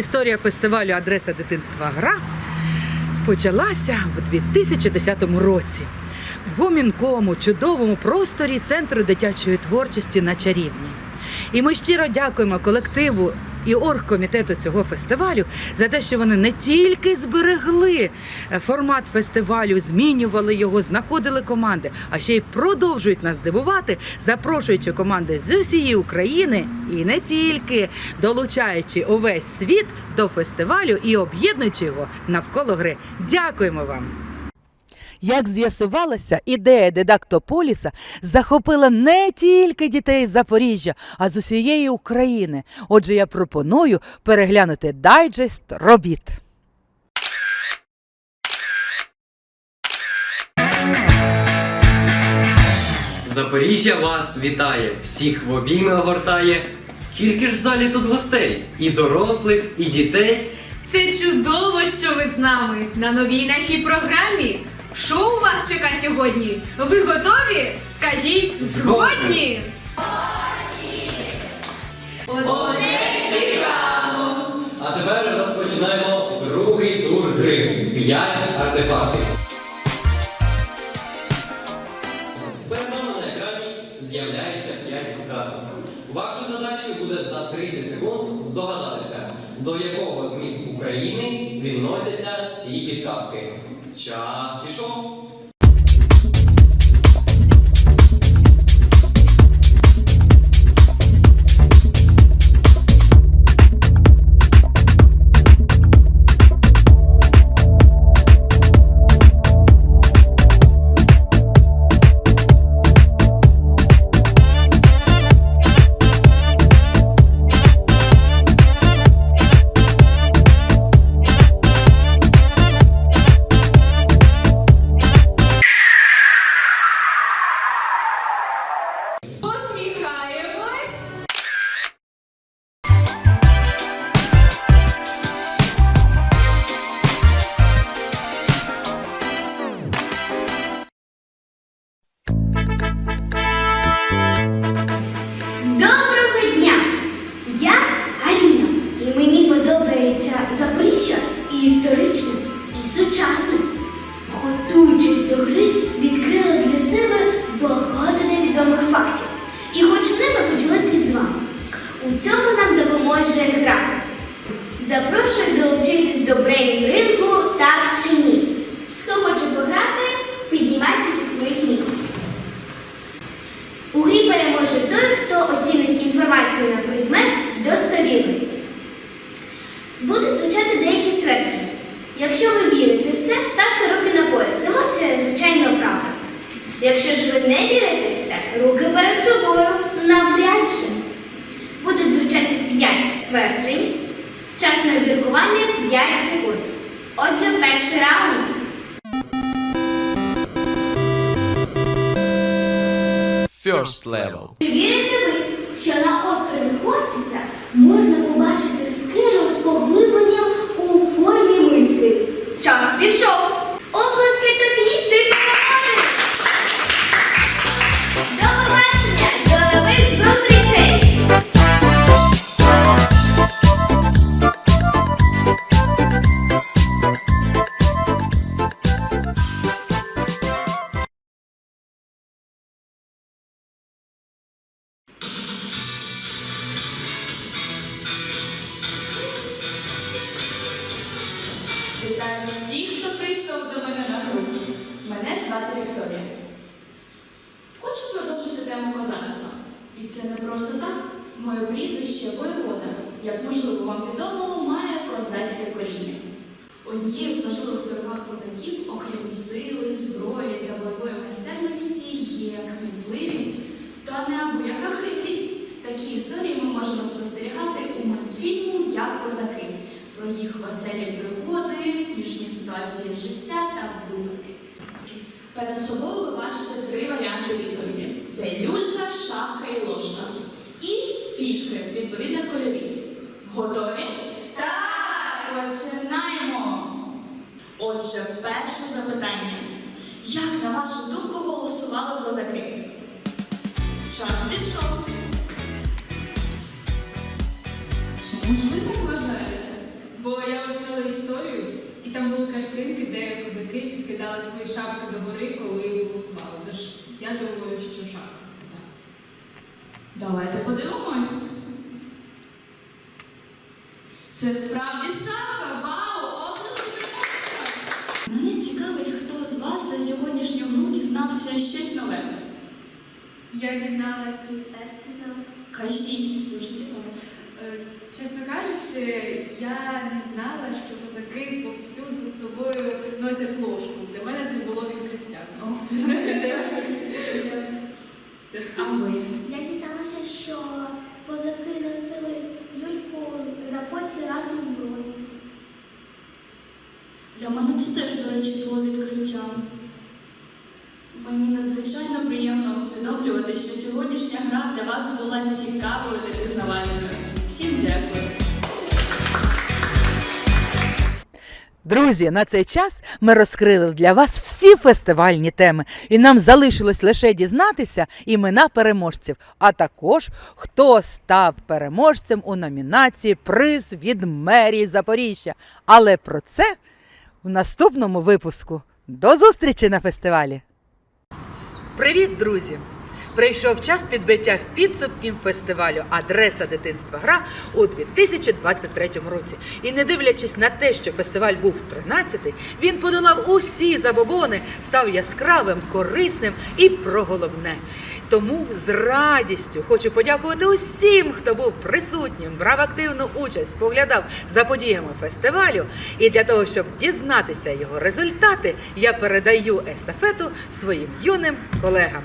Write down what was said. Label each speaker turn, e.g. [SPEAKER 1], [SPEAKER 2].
[SPEAKER 1] Історія фестивалю Адреса дитинства Гра почалася в 2010 році в гомінкому чудовому просторі Центру дитячої творчості на Чарівні. І ми щиро дякуємо колективу і оргкомітету цього фестивалю за те, що вони не тільки зберегли е, формат фестивалю, змінювали його, знаходили команди, а ще й продовжують нас дивувати, запрошуючи команди з усієї України і не тільки долучаючи увесь світ до фестивалю і об'єднуючи його навколо гри. Дякуємо вам! Як з'ясувалося, ідея дидактополіса захопила не тільки дітей з Запоріжжя, а з усієї України. Отже, я пропоную переглянути дайджест робіт.
[SPEAKER 2] Запоріжжя вас вітає, всіх в обійми огортає. Скільки ж в залі тут гостей? І дорослих, і дітей.
[SPEAKER 3] Це чудово, що ви з нами на новій нашій програмі. Шоу вас чека сьогодні. Ви готові? Скажіть згодні!
[SPEAKER 2] А тепер розпочинаємо другий тур гри. П'ять артефактів. Перед на екрані з'являється 5 підказок. Вашою задачею буде за 30 секунд здогадатися, до якого з міст України відносяться ці підказки. Час пішов.
[SPEAKER 4] First level.
[SPEAKER 5] Чи вірите ви, що на острові Хортиця можна побачити скелю з поглибленням у формі миски? Час пішов!
[SPEAKER 6] Всіх, хто прийшов до мене на групу. Мене звати Вікторія. Хочу продовжити тему козацтва. І це не просто так. Моє прізвище воєвода, як можливо вам відомо, має козацьке коріння. Однією з важливих переваг козаків, окрім сили, зброї та бойової майстерності, є кмітливість та неабияка хитрість. Такі історії ми можемо спостерігати у мультфільму Як козаки їх веселі пригоди, смішні ситуації життя та випадки. Перед собою ви бачите три варіанти відповіді: це люлька, шапка і ложка. І фішки відповідних кольорів. Готові? Так! Починаємо! Отже, перше запитання. Як, на вашу думку, голосували козаки? Час пішов. Чому ж ви так вважаєте?
[SPEAKER 3] І там були картинки, де козаки підкидали свої шапки до гори, коли голосували. Тож я думаю, що шапка.
[SPEAKER 6] Давайте подивимось. Це справді шапка. Вау! Переможця! Мене цікавить, хто з вас за сьогоднішню гру дізнався щось нове.
[SPEAKER 3] Я дізналася,
[SPEAKER 5] Теж ти знала.
[SPEAKER 6] Кажіть, дуже цікаво.
[SPEAKER 3] Чесно кажучи, я не знала, що козаки повсюду з собою носять ложку. Для мене це було відкриття.
[SPEAKER 6] А ви?
[SPEAKER 5] Я дізналася, що козаки носили люльку на поясі разом з зброєю.
[SPEAKER 6] Для мене це теж, до речі, було відкриттям. Мені надзвичайно приємно усвідомлювати, що сьогоднішня гра для вас була цікавою та пізнавальною.
[SPEAKER 1] Друзі, на цей час ми розкрили для вас всі фестивальні теми, і нам залишилось лише дізнатися імена переможців, а також хто став переможцем у номінації Приз від мерії Запоріжжя. Але про це в наступному випуску. До зустрічі на фестивалі! Привіт, друзі! Прийшов час підбиття підсумків фестивалю Адреса дитинства гра у 2023 році. І не дивлячись на те, що фестиваль був 13-й, він подолав усі забобони, став яскравим, корисним і про головне. Тому з радістю хочу подякувати усім, хто був присутнім, брав активну участь, споглядав за подіями фестивалю. І для того, щоб дізнатися його результати, я передаю естафету своїм юним колегам.